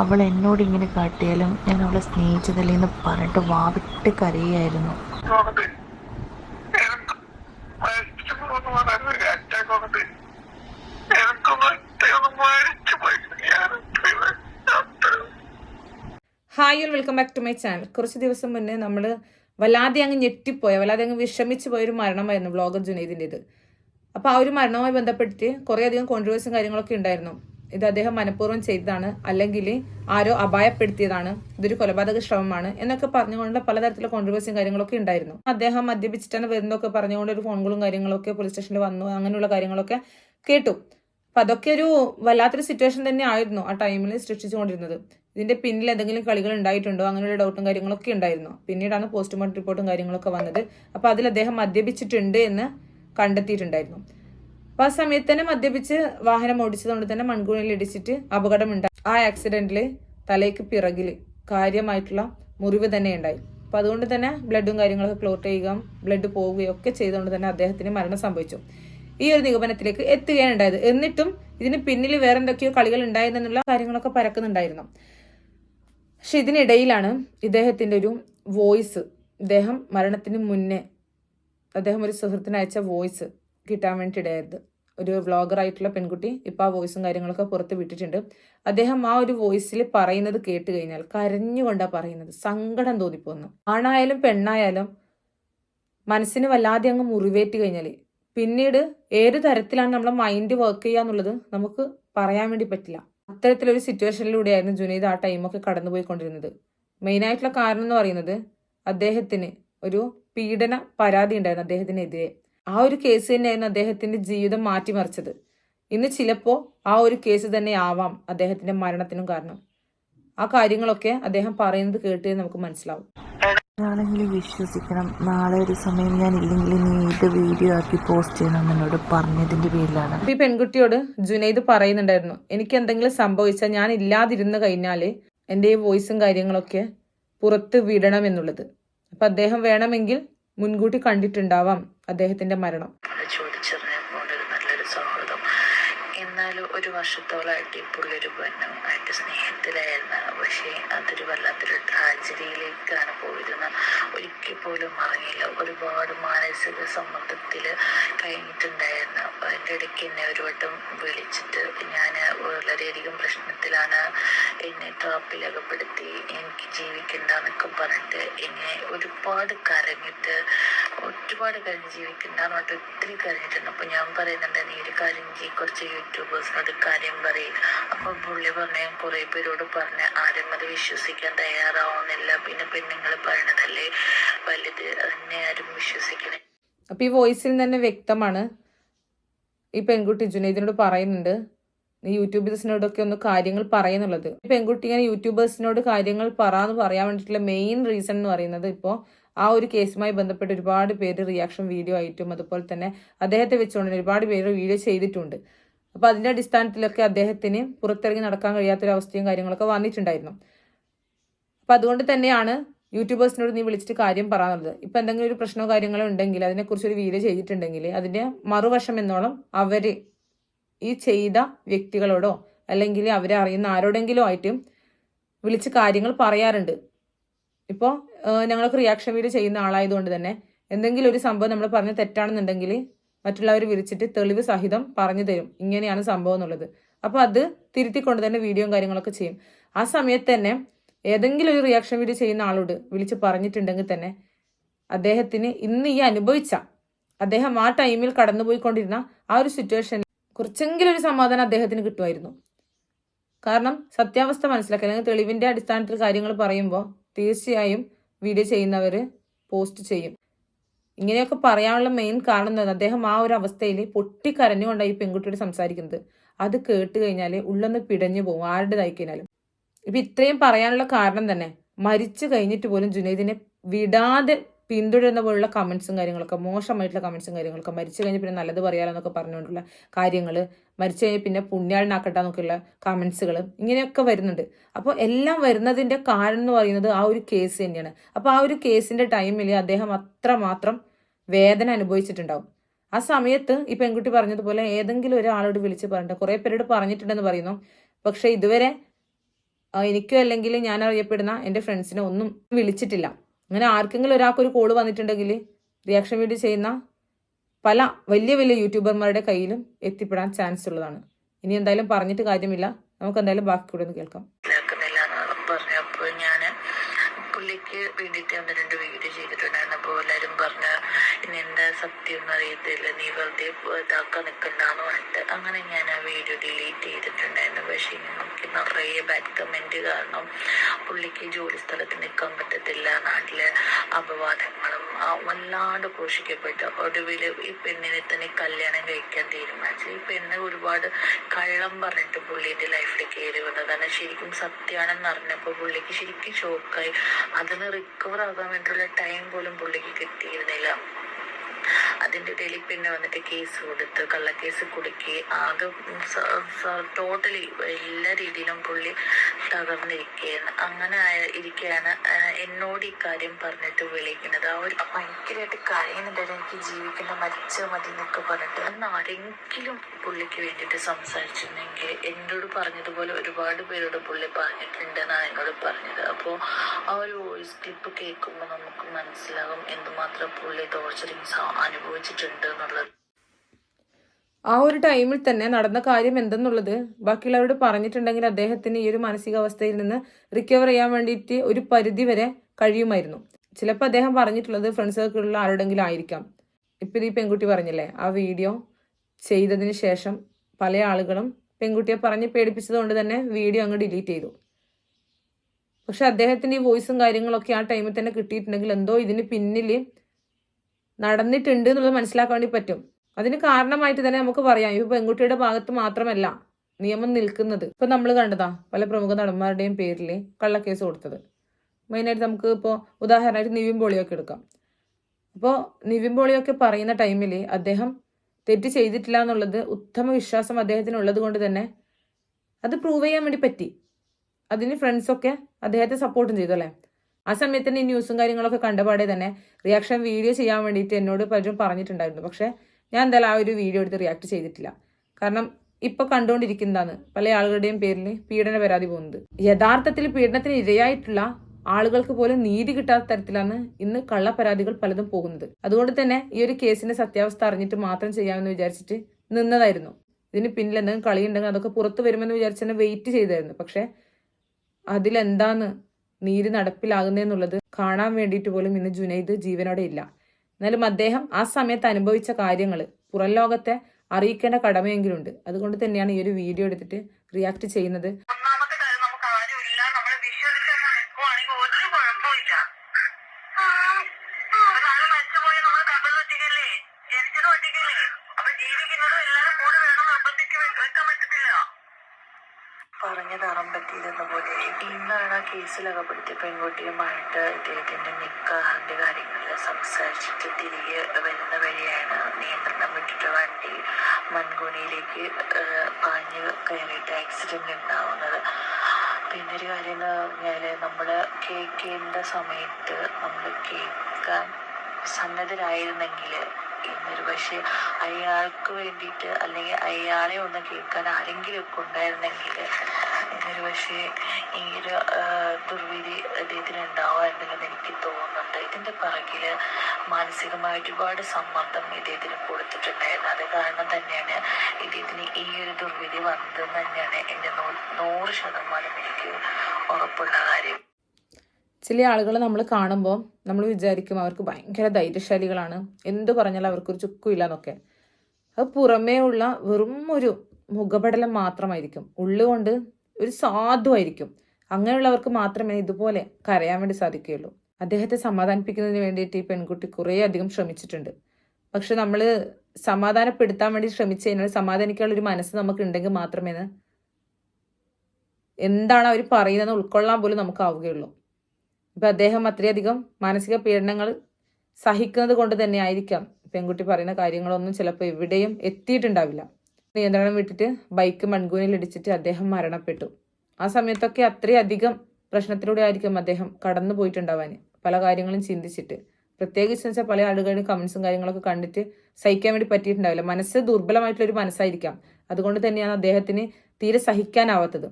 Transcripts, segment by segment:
അവൾ എന്നോട് ഇങ്ങനെ കാട്ടിയാലും ഞാൻ അവളെ സ്നേഹിച്ചതല്ലേ എന്ന് പറഞ്ഞിട്ട് വാവിട്ട് കരയായിരുന്നു hi welcome back to my channel കുറച്ച് ദിവസം മുന്നേ നമ്മൾ വല്ലാതെ അങ്ങ് ഞെട്ടിപ്പോയ. വല്ലാതെ അങ്ങ് വിഷമിച്ച് പോയ ഒരു മരണമായിരുന്നു വ്ളോഗർ ജുനൈദിന്റെത്. അപ്പോൾ ആ ഒരു മരണവുമായി ബന്ധപ്പെട്ടിട്ട് കുറേയധികം കോൺട്രവേഴ്സും കാര്യങ്ങളൊക്കെ ഉണ്ടായിരുന്നു. ഇത് അദ്ദേഹം മനഃപൂർവം ചെയ്തതാണ്. അല്ലെങ്കിൽ ആരോ അപായപ്പെടുത്തിയതാണ്. ഇതൊരു കൊലപാതക ശ്രമമാണ് എന്നൊക്കെ പറഞ്ഞുകൊണ്ട് പലതരത്തിലുള്ള കോൺട്രവേഴ്സിയും കാര്യങ്ങളൊക്കെ ഉണ്ടായിരുന്നു. അദ്ദേഹം മദ്യപിച്ചിട്ടാണ് വരുന്നതൊക്കെ പറഞ്ഞുകൊണ്ട് ഒരു ഫോണുകളും കോളും കാര്യങ്ങളൊക്കെ പോലീസ് സ്റ്റേഷനിൽ വന്നു. അങ്ങനെയുള്ള കാര്യങ്ങളൊക്കെ കേട്ടു. അപ്പൊ അതൊക്കെ ഒരു വല്ലാത്തൊരു സിറ്റുവേഷൻ തന്നെ ആയിരുന്നു ആ ടൈമിൽ സൃഷ്ടിച്ചുകൊണ്ടിരുന്നത്. ഇതിന്റെ പിന്നിൽ എന്തെങ്കിലും കളികൾ ഉണ്ടായിട്ടുണ്ടോ? അങ്ങനെയുള്ള ഡൗട്ടും കാര്യങ്ങളൊക്കെ ഉണ്ടായിരുന്നു. പിന്നീടാണ് പോസ്റ്റ്മോർട്ടം റിപ്പോർട്ടും കാര്യങ്ങളൊക്കെ വന്നത്. അപ്പൊ അതിൽ അദ്ദേഹം മദ്യപിച്ചിട്ടുണ്ട് എന്ന് കണ്ടെത്തിയിട്ടുണ്ടായിരുന്നു. അപ്പൊ ആ സമയത്ത് തന്നെ മദ്യപിച്ച് വാഹനം ഓടിച്ചതുകൊണ്ട് തന്നെ മൺകൂണിൽ ഇടിച്ചിട്ട് അപകടം ഉണ്ടായി ആ ആക്സിഡന്റിൽ തലയ്ക്ക് പിറകിൽ കാര്യമായിട്ടുള്ള മുറിവ് തന്നെ ഉണ്ടായി. അപ്പൊ അതുകൊണ്ട് തന്നെ ബ്ലഡും കാര്യങ്ങളൊക്കെ ക്ലോട്ട് ചെയ്യുകയും ബ്ലഡ് പോവുകയും ഒക്കെ ചെയ്തുകൊണ്ട് തന്നെ അദ്ദേഹത്തിന് മരണം സംഭവിച്ചു. ഈ ഒരു നിഗമനത്തിലേക്ക് എത്തുകയാണ് ഉണ്ടായത്. എന്നിട്ടും ഇതിന് പിന്നിൽ വേറെ എന്തൊക്കെയോ കളികൾ ഉണ്ടായിരുന്നുള്ള കാര്യങ്ങളൊക്കെ പരക്കുന്നുണ്ടായിരുന്നു. പക്ഷെ ഇതിനിടയിലാണ് ഇദ്ദേഹത്തിന്റെ ഒരു വോയിസ് ഇദ്ദേഹം മരണത്തിന് മുന്നേ അദ്ദേഹം ഒരു സുഹൃത്തിന് അയച്ച വോയിസ് കിട്ടാൻ വേണ്ടി ഇടയായത് ഒരു വ്ളോഗർ ആയിട്ടുള്ള പെൺകുട്ടി ഇപ്പൊ ആ വോയിസും കാര്യങ്ങളൊക്കെ പുറത്ത് വിട്ടിട്ടുണ്ട്. അദ്ദേഹം ആ ഒരു വോയിസിൽ പറയുന്നത് കേട്ട് കഴിഞ്ഞാൽ കരഞ്ഞുകൊണ്ടാ പറയുന്നത്. സങ്കടം തോന്നിപ്പോന്നു. ആണായാലും പെണ്ണായാലും മനസ്സിന് വല്ലാതെ അങ്ങ് മുറിവേറ്റ് കഴിഞ്ഞാൽ പിന്നീട് ഏത് തരത്തിലാണ് നമ്മളെ മൈൻഡ് വർക്ക് ചെയ്യുക എന്നുള്ളത് നമുക്ക് പറയാൻ വേണ്ടി പറ്റില്ല. അത്തരത്തിലൊരു സിറ്റുവേഷനിലൂടെയായിരുന്നു ജുനൈദ് ആ ടൈമൊക്കെ കടന്നുപോയിക്കൊണ്ടിരുന്നത്. മെയിൻ ആയിട്ടുള്ള കാരണം എന്ന് പറയുന്നത് അദ്ദേഹത്തിന് ഒരു പീഡന പരാതി ഉണ്ടായിരുന്നു അദ്ദേഹത്തിനെതിരെ. ആ ഒരു കേസ് തന്നെയായിരുന്നു അദ്ദേഹത്തിന്റെ ജീവിതം മാറ്റിമറിച്ചത്. ഇന്ന് ചിലപ്പോൾ ആ ഒരു കേസ് തന്നെ ആവാം അദ്ദേഹത്തിന്റെ മരണത്തിനും കാരണം. ആ കാര്യങ്ങളൊക്കെ അദ്ദേഹം പറയുന്നത് കേട്ട് നമുക്ക് മനസ്സിലാവും. ഞാനെങ്കിലും വിശ്വസിക്കണം. നാളെ ഒരു സമയം ഞാൻ ഇല്ലെങ്കിൽ നീ ഇത് വീഡിയോ ആക്കി പോസ്റ്റ് ചെയ്യണം എന്നോട് പറഞ്ഞതിന്റെ പേരിലാണ്. ഈ പെൺകുട്ടിയോട് ജുനൈദ് പറയുന്നുണ്ടായിരുന്നു എനിക്ക് എന്തെങ്കിലും സംഭവിച്ചാൽ ഞാൻ ഇല്ലാതിരുന്ന് കഴിഞ്ഞാൽ എന്റെ ഈ വോയിസും കാര്യങ്ങളൊക്കെ പുറത്ത് വിടണം എന്നുള്ളത്. അപ്പൊ അദ്ദേഹം വേണമെങ്കിൽ മുൻകൂട്ടി കണ്ടിട്ടുണ്ടാവാം അദ്ദേഹത്തിന്റെ മരണം ചോദിച്ചറിഞ്ഞപ്പോൾ ഒരു നല്ലൊരു സൗഹൃദം എന്നാലും ഒരു വർഷത്തോളമായിട്ട് പെണ്ണും ആയിട്ട് സ്നേഹത്തിലായിരുന്നു. പക്ഷേ അതൊരു വല്ലാത്തൊരു ട്രാജഡിയിലേക്കാണ് പോയിരുന്നത്. ഒരിക്കൽ പോലും അറിയില്ല ഒരുപാട് മാനസിക സമ്മർദ്ദത്തിൽ കഴിഞ്ഞിട്ടുണ്ടായിരുന്നു. അതിന്റെ ഇടയ്ക്ക് എന്നെ ഒരു വട്ടം വിളിച്ചിട്ട് ഞാൻ വളരെയധികം പ്രശ്നത്തിലാണ് എന്നെ ട്രാപ്പിൽ അകപ്പെടുത്തി. എനിക്ക് ജീവിക്കണ്ടെന്നൊക്കെ പറഞ്ഞിട്ട് എന്നെ ഒരുപാട് കരഞ്ഞിട്ട് ഒരുപാട് കരഞ്ഞ് ജീവിക്കണ്ടെന്ന് പറഞ്ഞിട്ട് ഒത്തിരി കരഞ്ഞിട്ടുണ്ട്. അപ്പം ഞാൻ പറയുന്നുണ്ട് നീ ഒരു കാര്യം കുറച്ച് യൂട്യൂബേഴ്സിനോട് കാര്യം പറയും. അപ്പൊ പുള്ളി പറഞ്ഞ കുറെ പേരോട് പറഞ്ഞ് ആരും അത് വിശ്വസിക്കാൻ തയ്യാറാവുന്നില്ല. പിന്നെ പെണ്ണുങ്ങൾ പറയണതല്ലേ വലുത് അതിനെ ആരും വിശ്വസിക്കണേ. അപ്പൊ ഈ വോയിസിൽ തന്നെ വ്യക്തമാണ്. ഈ പെൺകുട്ടി ജുനൈദിനോട് പറയുന്നുണ്ട് യൂട്യൂബേഴ്സിനോടൊക്കെ ഒന്ന് കാര്യങ്ങൾ പറയുന്നുള്ളത്. പെൺകുട്ടി ഇങ്ങനെ യൂട്യൂബേഴ്സിനോട് കാര്യങ്ങൾ പറയാന്ന് പറയാൻ വേണ്ടിയിട്ടുള്ള മെയിൻ റീസൺ എന്ന് പറയുന്നത് ഇപ്പോൾ ആ ഒരു കേസുമായി ബന്ധപ്പെട്ട് ഒരുപാട് പേര് റിയാക്ഷൻ വീഡിയോ ആയിട്ടും അതുപോലെ തന്നെ അദ്ദേഹത്തെ വെച്ചുകൊണ്ട് ഒരുപാട് പേര് വീഡിയോ ചെയ്തിട്ടുണ്ട്. അപ്പോൾ അതിന്റെ അടിസ്ഥാനത്തിലൊക്കെ അദ്ദേഹത്തിന് പുറത്തിറങ്ങി നടക്കാൻ കഴിയാത്തൊരു അവസ്ഥയും കാര്യങ്ങളൊക്കെ വന്നിട്ടുണ്ടായിരുന്നു. അപ്പൊ അതുകൊണ്ട് തന്നെയാണ് യൂട്യൂബേഴ്സിനോട് നീ വിളിച്ചിട്ട് കാര്യം പറയാനുള്ളത്. ഇപ്പൊ എന്തെങ്കിലും ഒരു പ്രശ്നമോ കാര്യങ്ങളോ ഉണ്ടെങ്കിൽ അതിനെക്കുറിച്ച് ഒരു വീഡിയോ ചെയ്തിട്ടുണ്ടെങ്കിൽ അതിന്റെ മറുവശം എന്നോളം അവർ ഈ ചെയ്ത വ്യക്തികളോടോ അല്ലെങ്കിൽ അവരെ അറിയുന്ന ആരോടെങ്കിലും ആയിട്ടും വിളിച്ച് കാര്യങ്ങൾ പറയാറുണ്ട്. ഇപ്പോൾ ഞങ്ങൾക്ക് റിയാക്ഷൻ വീഡിയോ ചെയ്യുന്ന ആളായതുകൊണ്ട് തന്നെ എന്തെങ്കിലും ഒരു സംഭവം നമ്മൾ പറഞ്ഞ് തെറ്റാണെന്നുണ്ടെങ്കിൽ മറ്റുള്ളവർ വിളിച്ചിട്ട് തെളിവ് സഹിതം പറഞ്ഞു തരും. ഇങ്ങനെയാണ് സംഭവം എന്നുള്ളത്. അപ്പോൾ അത് തിരുത്തിക്കൊണ്ട് തന്നെ വീഡിയോയും കാര്യങ്ങളൊക്കെ ചെയ്യും. ആ സമയത്ത് തന്നെ ഏതെങ്കിലും ഒരു റിയാക്ഷൻ വീഡിയോ ചെയ്യുന്ന ആളോട് വിളിച്ച് പറഞ്ഞിട്ടുണ്ടെങ്കിൽ തന്നെ അദ്ദേഹത്തിന് ഇന്ന് ഈ അനുഭവിച്ച അദ്ദേഹം ആ ടൈമിൽ കടന്നുപോയിക്കൊണ്ടിരുന്ന ആ ഒരു സിറ്റുവേഷനിൽ കുറച്ചെങ്കിലും ഒരു സമാധാനം അദ്ദേഹത്തിന് കിട്ടുമായിരുന്നു. കാരണം സത്യാവസ്ഥ മനസ്സിലാക്കുക അല്ലെങ്കിൽ തെളിവിന്റെ അടിസ്ഥാനത്തിൽ കാര്യങ്ങൾ പറയുമ്പോൾ തീർച്ചയായും വീഡിയോ ചെയ്യുന്നവർ പോസ്റ്റ് ചെയ്യും. ഇങ്ങനെയൊക്കെ പറയാനുള്ള മെയിൻ കാരണം എന്താ അദ്ദേഹം ആ ഒരു അവസ്ഥയിൽ പൊട്ടിക്കരഞ്ഞുകൊണ്ടാണ് ഈ പെൺകുട്ടിയോട് സംസാരിക്കുന്നത്. അത് കേട്ട് കഴിഞ്ഞാൽ ഉള്ളൊന്ന് പിടഞ്ഞു പോകും ആരുടേതായി കഴിഞ്ഞാലും. ഇപ്പൊ ഇത്രയും പറയാനുള്ള കാരണം തന്നെ മരിച്ചു കഴിഞ്ഞിട്ട് പോലും ജുനൈദിനെ വിടാതെ പിന്തുടരുന്ന പോലുള്ള കമന്റ്സും കാര്യങ്ങളൊക്കെ മോശമായിട്ടുള്ള കമൻസും കാര്യങ്ങളൊക്കെ മരിച്ചു കഴിഞ്ഞ് പിന്നെ നല്ലത് പറയാലെന്നൊക്കെ പറഞ്ഞുകൊണ്ടുള്ള കാര്യങ്ങൾ മരിച്ചു കഴിഞ്ഞ് പിന്നെ പുണ്യാളിനാക്കട്ടെ എന്നൊക്കെയുള്ള കമൻസുകൾ ഇങ്ങനെയൊക്കെ വരുന്നുണ്ട്. അപ്പോൾ എല്ലാം വരുന്നതിന്റെ കാരണം എന്ന് പറയുന്നത് ആ ഒരു കേസ് തന്നെയാണ്. അപ്പോൾ ആ ഒരു കേസിന്റെ ടൈമിൽ അദ്ദേഹം അത്രമാത്രം വേദന അനുഭവിച്ചിട്ടുണ്ടാവും. ആ സമയത്ത് ഈ പെൺകുട്ടി പറഞ്ഞതുപോലെ ഏതെങ്കിലും ഒരാളോട് വിളിച്ച് പറഞ്ഞിട്ട് കുറേ പേരോട് പറഞ്ഞിട്ടുണ്ടെന്ന് പറയുന്നു. പക്ഷെ ഇതുവരെ എനിക്കോ അല്ലെങ്കിൽ ഞാൻ അറിയപ്പെടുന്ന എന്റെ ഫ്രണ്ട്സിനെ ഒന്നും വിളിച്ചിട്ടില്ല. അങ്ങനെ ആർക്കെങ്കിലും ഒരാൾക്കൊരു കോൾ വന്നിട്ടുണ്ടെങ്കിൽ റിയാക്ഷൻ വീഡിയോ ചെയ്യുന്ന പല വലിയ വലിയ യൂട്യൂബർമാരുടെ കയ്യിലും എത്തിപ്പെടാൻ ചാൻസ് ഉള്ളതാണ്. ഇനി എന്തായാലും പറഞ്ഞിട്ട് കാര്യമില്ല. നമുക്ക് എന്തായാലും ബാക്കി കൂടെ ഒന്ന് കേൾക്കാം. പുള്ളിക്ക് വേണ്ടിയിട്ട് ഒന്ന് രണ്ട് വീഡിയോ ചെയ്തിട്ടുണ്ടായിരുന്നു. അപ്പോൾ എല്ലാവരും പറഞ്ഞ് ഇനി എന്താ സത്യം എന്ന് അറിയത്തില്ല നീ വെറുതെ ഇതാക്കാൻ നിൽക്കണ്ടെന്ന് പറഞ്ഞിട്ട് അങ്ങനെ ഞാൻ ആ വീഡിയോ ഡിലീറ്റ് ചെയ്തിട്ടുണ്ടായിരുന്നു. പക്ഷേ എനിക്ക് നിറയെ ബാഡ് കമന്റ് കാരണം പുള്ളിക്ക് ജോലി സ്ഥലത്ത് നിൽക്കാൻ പറ്റത്തില്ല. നാട്ടിലെ അപവാദങ്ങളും വല്ലാണ്ട് പോഷിക്കപ്പെട്ട് ഒടുവിൽ ഈ പെണ്ണിനെ തന്നെ കല്യാണം കഴിക്കാൻ തീരുമാനിച്ചു. ഈ പെണ്ണ് ഒരുപാട് കള്ളം പറഞ്ഞിട്ട് പുള്ളിയുടെ ലൈഫിൽ കയറി വന്നതാണ് ശരിക്കും സത്യമാണെന്ന് അറിഞ്ഞപ്പോൾ പുള്ളിക്ക് ശരിക്കും ഷോക്കായി അതിന് റിക്കവർ ആകാൻ വേണ്ടിയുള്ള ടൈം പോലും പുള്ളിക്ക് കിട്ടിയിരുന്നില്ല. അതിന്റെ ഇടയിൽ പിന്നെ വന്നിട്ട് കേസ് കൊടുത്ത് കള്ളക്കേസ് കുടുക്കി ആകെ ടോട്ടലി എല്ലാ രീതിയിലും പുള്ളി തകർന്നിരിക്കുകയാണ്. അങ്ങനെ ഇരിക്കുകയാണ്. എന്നോട് ഈ കാര്യം പറഞ്ഞിട്ട് വിളിക്കുന്നത്. ആ ഒരു ഭയങ്കരമായിട്ട് കരയുന്നുണ്ടായിരുന്നു എനിക്ക് ജീവിക്കുന്ന മരിച്ച മതി എന്നൊക്കെ പറഞ്ഞിട്ട്. അന്ന് ആരെങ്കിലും പുള്ളിക്ക് വേണ്ടിയിട്ട് സംസാരിച്ചിരുന്നെങ്കിൽ എന്നോട് പറഞ്ഞതുപോലെ ഒരുപാട് പേരോട് പുള്ളി പറഞ്ഞിട്ടുണ്ടെന്നാണ് എന്നോട് പറഞ്ഞത്. അപ്പോൾ ആ ഒരു വോയിസ് ക്ലിപ്പ് കേൾക്കുമ്പോൾ നമുക്ക് മനസ്സിലാകും എന്തുമാത്രം പുള്ളി ടോർച്ചറിങ് അനുഭവിച്ചിട്ടുണ്ട് എന്നുള്ളത് ആ ഒരു ടൈമിൽ തന്നെ നടന്ന കാര്യം എന്തെന്നുള്ളത് ബാക്കിയുള്ളവരോട് പറഞ്ഞിട്ടുണ്ടെങ്കിൽ അദ്ദേഹത്തിന് ഈ ഒരു മാനസികാവസ്ഥയിൽ നിന്ന് റിക്കവർ ചെയ്യാൻ വേണ്ടിയിട്ട് ഒരു പരിധി വരെ കഴിയുമായിരുന്നു. ചിലപ്പോൾ അദ്ദേഹം പറഞ്ഞിട്ടുള്ളത് ഫ്രണ്ട്സ് സർക്കിളിലുള്ള ആരുടെങ്കിലും ആയിരിക്കാം. ഇപ്പം ഈ പെൺകുട്ടി പറഞ്ഞില്ലേ ആ വീഡിയോ ചെയ്തതിന് ശേഷം പല ആളുകളും പെൺകുട്ടിയെ പറഞ്ഞ് പേടിപ്പിച്ചതുകൊണ്ട് തന്നെ വീഡിയോ അങ്ങ് ഡിലീറ്റ് ചെയ്തു. പക്ഷെ അദ്ദേഹത്തിന്റെ ഈ വോയിസും കാര്യങ്ങളൊക്കെ ആ ടൈമിൽ തന്നെ കിട്ടിയിട്ടുണ്ടെങ്കിൽ എന്തോ ഇതിന് പിന്നിൽ നടന്നിട്ടുണ്ട് എന്നുള്ളത് മനസ്സിലാക്കാൻ വേണ്ടി പറ്റും. അതിന് കാരണമായിട്ട് തന്നെ നമുക്ക് പറയാം. ഇപ്പൊ പെൺകുട്ടിയുടെ ഭാഗത്ത് മാത്രമല്ല നിയമം നിൽക്കുന്നത്. ഇപ്പൊ നമ്മൾ കണ്ടതാ പല പ്രമുഖ നടന്മാരുടെയും പേരിൽ കള്ളക്കേസ് കൊടുത്തത്. മെയിനായിട്ട് നമുക്ക് ഇപ്പോൾ ഉദാഹരണമായിട്ട് നിവിൻ പോളിയൊക്കെ എടുക്കാം. അപ്പോൾ നിവിൻ പോളിയൊക്കെ പറയുന്ന ടൈമിൽ അദ്ദേഹം തെറ്റ് ചെയ്തിട്ടില്ല എന്നുള്ളത് ഉത്തമ വിശ്വാസം അദ്ദേഹത്തിന് ഉള്ളത് കൊണ്ട് തന്നെ അത് പ്രൂവ് ചെയ്യാൻ വേണ്ടി പറ്റി. അതിന് ഫ്രണ്ട്സൊക്കെ അദ്ദേഹത്തെ സപ്പോർട്ടും ചെയ്തു അല്ലേ? ആ സമയത്ത് തന്നെ ഈ ന്യൂസും കാര്യങ്ങളൊക്കെ കണ്ടപാടെ തന്നെ റിയാക്ഷൻ വീഡിയോ ചെയ്യാൻ വേണ്ടിയിട്ട് എന്നോട് പലരും പറഞ്ഞിട്ടുണ്ടായിരുന്നു. പക്ഷേ ഞാൻ എന്തായാലും ആ ഒരു വീഡിയോ എടുത്ത് റിയാക്ട് ചെയ്തിട്ടില്ല. കാരണം ഇപ്പൊ കണ്ടുകൊണ്ടിരിക്കുന്നതാണ് പല ആളുകളുടെയും പേരിൽ പീഡന പരാതി പോകുന്നത്. യഥാർത്ഥത്തിൽ പീഡനത്തിന് ഇരയായിട്ടുള്ള ആളുകൾക്ക് പോലും നീതി കിട്ടാത്ത തരത്തിലാണ് ഇന്ന് കള്ള പരാതികൾ പലതും പോകുന്നത്. അതുകൊണ്ട് തന്നെ ഈ ഒരു കേസിന്റെ സത്യാവസ്ഥ അറിഞ്ഞിട്ട് മാത്രം ചെയ്യാമെന്ന് വിചാരിച്ചിട്ട് നിന്നതായിരുന്നു. ഇതിന് പിന്നിൽ എന്തെങ്കിലും കളിയുണ്ടെങ്കിൽ അതൊക്കെ പുറത്തു വരുമെന്ന് വിചാരിച്ച് തന്നെ വെയിറ്റ് ചെയ്തായിരുന്നു. പക്ഷെ അതിലെന്താന്ന് നീതി നടപ്പിലാകുന്നതെന്നുള്ളത് കാണാൻ വേണ്ടിയിട്ട് പോലും ഇന്ന് ജുനൈദ് ജീവനോടെ ഇല്ല. എന്നാലും അദ്ദേഹം ആ സമയത്ത് അനുഭവിച്ച കാര്യങ്ങൾ പുറം ലോകത്തെ അറിയിക്കേണ്ട കടമയെങ്കിലുണ്ട് അതുകൊണ്ട് തന്നെയാണ് ഈ ഒരു വീഡിയോ എടുത്തിട്ട് റിയാക്ട് ചെയ്യുന്നത്. കേസിൽ അകപ്പെടുത്തിയ പെൺകുട്ടിയുമായിട്ട് ഇദ്ദേഹത്തിന്റെ നിക്കാഹിന്റെ കാര്യങ്ങളിൽ സംസാരിച്ചിട്ട് തിരികെ വരുന്ന വഴിയാണ് നിയന്ത്രണം വിട്ടിട്ട് വണ്ടി മൺകുണിയിലേക്ക് പാഞ്ഞ് കയറിയിട്ട് ആക്സിഡന്റ് ഉണ്ടാവുന്നത്. പിന്നെ ഒരു കാര്യം എന്ന് പറഞ്ഞാൽ നമ്മൾ കേൾക്കേണ്ട സമയത്ത് നമ്മൾ കേൾക്കാൻ സന്നദ്ധരായിരുന്നെങ്കിൽ ഇന്നൊരു പക്ഷെ അയാൾക്ക് വേണ്ടിയിട്ട് അല്ലെങ്കിൽ അയാളെ ഒന്ന് കേൾക്കാൻ ആരെങ്കിലും ഒക്കെ ഉണ്ടായിരുന്നെങ്കിൽ എന്നൊരു പക്ഷേ ഈ ഒരു ദുർവിധി അദ്ദേഹത്തിന് ഉണ്ടാവാറുണ്ടെന്ന് എനിക്ക് തോന്നുന്നുണ്ട്. ഇതിന്റെ പിറകിൽ മാനസികമായ ഒരുപാട് സമ്മർദ്ദം ഇദ്ദേഹത്തിന് കൊടുത്തിട്ടുണ്ടായിരുന്നു. അത് കാരണം തന്നെയാണ് ഇദ്ദേഹത്തിന് ഈ ഒരു ദുർവിധി വന്നതെന്ന് തന്നെയാണ് എന്റെ നൂ- നൂറ് ശതമാനം എനിക്ക് ഉറപ്പുള്ള കാര്യം. ചില ആളുകൾ നമ്മൾ കാണുമ്പോൾ നമ്മൾ വിചാരിക്കും അവർക്ക് ഭയങ്കര ധൈര്യശാലികളാണ്. എന്ത് പറഞ്ഞാലും അവർക്കൊരു ചുക്കുമില്ല എന്നൊക്കെ അത് പുറമേ ഉള്ള വെറും ഒരു മുഖപടലം മാത്രമായിരിക്കും. ഉള്ളുകൊണ്ട് ഒരു സാധുവായിരിക്കും അങ്ങനെയുള്ളവർക്ക് മാത്രമേ ഇതുപോലെ കരയാൻ വേണ്ടി സാധിക്കുകയുള്ളൂ. അദ്ദേഹത്തെ സമാധാനിപ്പിക്കുന്നതിന് വേണ്ടിയിട്ട് ഈ പെൺകുട്ടി കുറേ അധികം ശ്രമിച്ചിട്ടുണ്ട്. പക്ഷെ നമ്മൾ സമാധാനപ്പെടുത്താൻ വേണ്ടി ശ്രമിച്ചു കഴിഞ്ഞാൽ സമാധാനിക്കാനുള്ള ഒരു മനസ്സ് നമുക്ക് ഉണ്ടെങ്കിൽ മാത്രമേ എന്താണ് അവർ പറയുന്നത് ഉൾക്കൊള്ളാൻ പോലും നമുക്കാവുകയുള്ളൂ. ഇപ്പം അദ്ദേഹം അത്രയധികം മാനസിക പീഡനങ്ങൾ സഹിക്കുന്നത് കൊണ്ട് തന്നെ ആയിരിക്കാം. പെൺകുട്ടി പറയുന്ന കാര്യങ്ങളൊന്നും ചിലപ്പോൾ എവിടെയും എത്തിയിട്ടുണ്ടാവില്ല. നിയന്ത്രണം വിട്ടിട്ട് ബൈക്ക് മൺകൂനിൽ ഇടിച്ചിട്ട് അദ്ദേഹം മരണപ്പെട്ടു. ആ സമയത്തൊക്കെ അത്രയധികം പ്രശ്നത്തിലൂടെ ആയിരിക്കും അദ്ദേഹം കടന്നു പോയിട്ടുണ്ടാവാൻ. പല കാര്യങ്ങളും ചിന്തിച്ചിട്ട്. പ്രത്യേകിച്ച് വെച്ചാൽ പല ആളുകളുടെ കമൻസും കാര്യങ്ങളൊക്കെ കണ്ടിട്ട് സഹിക്കാൻ വേണ്ടി പറ്റിയിട്ടുണ്ടാവില്ല. മനസ്സ് ദുർബലമായിട്ടുള്ളൊരു മനസ്സായിരിക്കാം. അതുകൊണ്ട് തന്നെയാണ് അദ്ദേഹത്തിന് തീരെ സഹിക്കാനാവാത്തത്.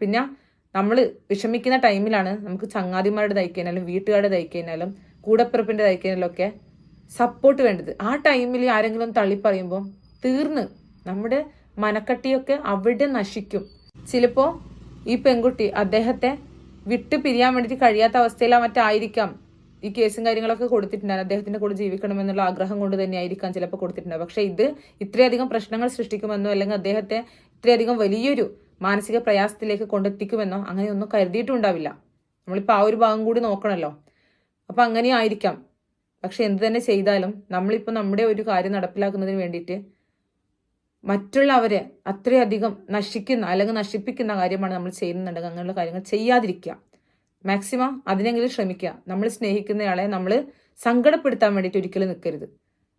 പിന്നെ നമ്മൾ വിഷമിക്കുന്ന ടൈമിലാണ് നമുക്ക് ചങ്ങാതിമാരുടെ തയ്ക്കാനാലും വീട്ടുകാരുടെ തയ്ക്കാനാലും കൂടപ്പിറപ്പിന്റെ തയ്ക്കാനാലും ഒക്കെ സപ്പോർട്ട് വേണ്ടത്. ആ ടൈമിൽ ആരെങ്കിലും തള്ളിപ്പറയുമ്പോൾ തീർന്ന് നമ്മുടെ മനക്കട്ടിയൊക്കെ അവിടെ നശിക്കും. ചിലപ്പോൾ ഈ പെൺകുട്ടി അദ്ദേഹത്തെ വിട്ടു പിരിയാൻ വേണ്ടിയിട്ട് കഴിയാത്ത അവസ്ഥയിലാ മറ്റായിരിക്കാം. ഈ കേസും കാര്യങ്ങളൊക്കെ കൊടുത്തിട്ടുണ്ടാകും അദ്ദേഹത്തിന്റെ കൂടെ ജീവിക്കണം എന്നുള്ള ആഗ്രഹം കൊണ്ട് തന്നെ ആയിരിക്കാം ചിലപ്പോൾ കൊടുത്തിട്ടുണ്ടാകും പക്ഷേ ഇത് ഇത്രയധികം പ്രശ്നങ്ങൾ സൃഷ്ടിക്കുമെന്നോ അല്ലെങ്കിൽ അദ്ദേഹത്തെ ഇത്രയധികം വലിയൊരു മാനസിക പ്രയാസത്തിലേക്ക് കൊണ്ടെത്തിക്കുമെന്നോ അങ്ങനെയൊന്നും കരുതിയിട്ടുണ്ടാവില്ല. നമ്മളിപ്പോൾ ആ ഒരു ഭാഗം കൂടി നോക്കണമല്ലോ അപ്പം അങ്ങനെ ആയിരിക്കാം. പക്ഷെ എന്ത് തന്നെ ചെയ്താലും നമ്മളിപ്പോൾ നമ്മുടെ ഒരു കാര്യം നടപ്പിലാക്കുന്നതിന് വേണ്ടിയിട്ട് മറ്റുള്ളവരെ അത്രയധികം നശിക്കുന്ന അല്ലെങ്കിൽ നശിപ്പിക്കുന്ന കാര്യമാണ് നമ്മൾ ചെയ്യുന്നുണ്ടെങ്കിൽ അങ്ങനെയുള്ള കാര്യങ്ങൾ ചെയ്യാതിരിക്കുക. മാക്സിമം അതിനെങ്കിലും ശ്രമിക്കുക. നമ്മൾ സ്നേഹിക്കുന്നയാളെ നമ്മൾ സങ്കടപ്പെടുത്താൻ വേണ്ടിയിട്ട് ഒരിക്കലും നിൽക്കരുത്.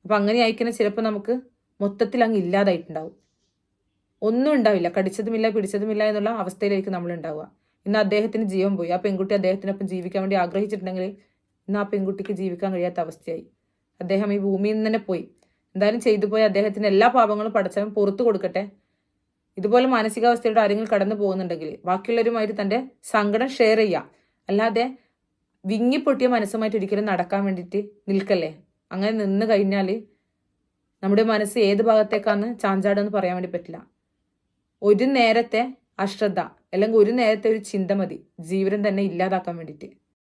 അപ്പം അങ്ങനെ ആയിക്കുന്ന ചിലപ്പോൾ നമുക്ക് മൊത്തത്തിൽ അങ്ങ് ഇല്ലാതായിട്ടുണ്ടാവും. ഒന്നും ഉണ്ടാവില്ല. കടിച്ചതുമില്ല പിടിച്ചതുമില്ല എന്നുള്ള അവസ്ഥയിലായിരിക്കും നമ്മൾ ഉണ്ടാവുക. ഇന്ന് അദ്ദേഹത്തിന് ജീവൻ പോയി. ആ പെൺകുട്ടി അദ്ദേഹത്തിനൊപ്പം ജീവിക്കാൻ വേണ്ടി ആഗ്രഹിച്ചിട്ടുണ്ടെങ്കിൽ ഇന്ന് ആ പെൺകുട്ടിക്ക് ജീവിക്കാൻ കഴിയാത്ത അവസ്ഥയായി. അദ്ദേഹം ഈ ഭൂമിയിൽ നിന്ന് തന്നെ പോയി. എന്തായാലും ചെയ്തു പോയി അദ്ദേഹത്തിന് എല്ലാ പാപങ്ങളും പടച്ചവൻ പുറത്തു കൊടുക്കട്ടെ. ഇതുപോലെ മാനസികാവസ്ഥയുടെ ആരെങ്കിലും കടന്നു പോകുന്നുണ്ടെങ്കിൽ ബാക്കിയുള്ളവരുമായിട്ട് തന്റെ സങ്കടം ഷെയർ ചെയ്യുക. അല്ലാതെ വിങ്ങിപ്പൊട്ടിയ മനസ്സുമായിട്ട് ഒരിക്കലും നടക്കാൻ വേണ്ടിയിട്ട് നിൽക്കല്ലേ? അങ്ങനെ നിന്ന് കഴിഞ്ഞാൽ നമ്മുടെ മനസ്സ് ഏത് ഭാഗത്തേക്കാന്ന് ചാഞ്ചാടെന്ന് പറയാൻ വേണ്ടി പറ്റില്ല. ഒരു നേരത്തെ അശ്രദ്ധ അല്ലെങ്കിൽ ഒരു നേരത്തെ ഒരു ചിന്ത മതി. ജീവിതം തന്നെ ഇല്ലാതാക്കാൻ വേണ്ടിയിട്ട്.